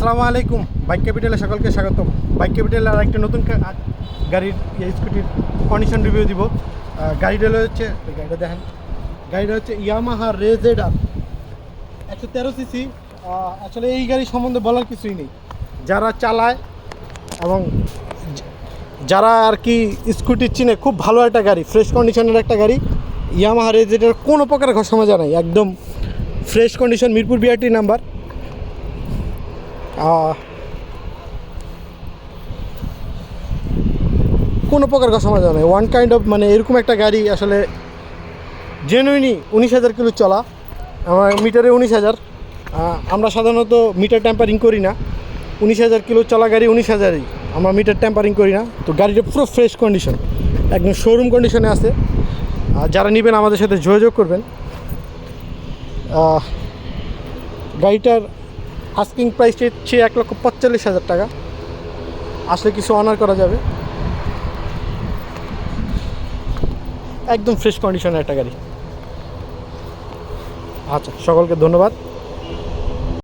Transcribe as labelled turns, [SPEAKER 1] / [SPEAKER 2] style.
[SPEAKER 1] আসসালামু আলাইকুম। বাইক ক্যাপিটালে সকলকে স্বাগতম। বাইক ক্যাপিটালের আর একটা নতুন গাড়ির স্কুটির কন্ডিশন রিভিউ দিব। গাড়িটা হচ্ছে গাড়িটা দেখেন। গাড়িটা হচ্ছে ইয়ামাহা রেজেডার একশো তেরো সিসি আসলে এই গাড়ি সম্বন্ধে বলার কিছুই নেই। যারা চালায় এবং যারা আর কি স্কুটি চিনে, খুব ভালো একটা গাড়ি ফ্রেশ কন্ডিশনের একটা গাড়ি ইয়ামাহা রেজেডার কোনো প্রকার ঘষামজা নাই। একদম fresh condition Mirpur BRT number কোনো প্রকার কথা সমাধান নেই ওয়ান কাইন্ড অফ মানে এরকম একটা গাড়ি আসলে জেনুইনি উনিশ হাজার কিলো চলা। আমার মিটারে উনিশ হাজার। আমরা সাধারণত মিটার ট্যাম্পারিং করি না। উনিশ হাজার কিলো চলা গাড়ি উনিশ হাজারই। আমরা মিটার ট্যাম্পারিং করি না। তো গাড়িটা পুরো ফ্রেশ কন্ডিশন একদম শোরুম কন্ডিশনে আছে। আর যারা নেবেন আমাদের সাথে যোগাযোগ করবেন। গাড়িটার আস্কিং প্রাইস হচ্ছে এক লক্ষ পঁয়তাল্লিশ হাজার টাকা। আসলে কিছু অনার করা যাবে। একদম ফ্রেশ কন্ডিশনের একটা গাড়ি। আচ্ছা সকলকে ধন্যবাদ।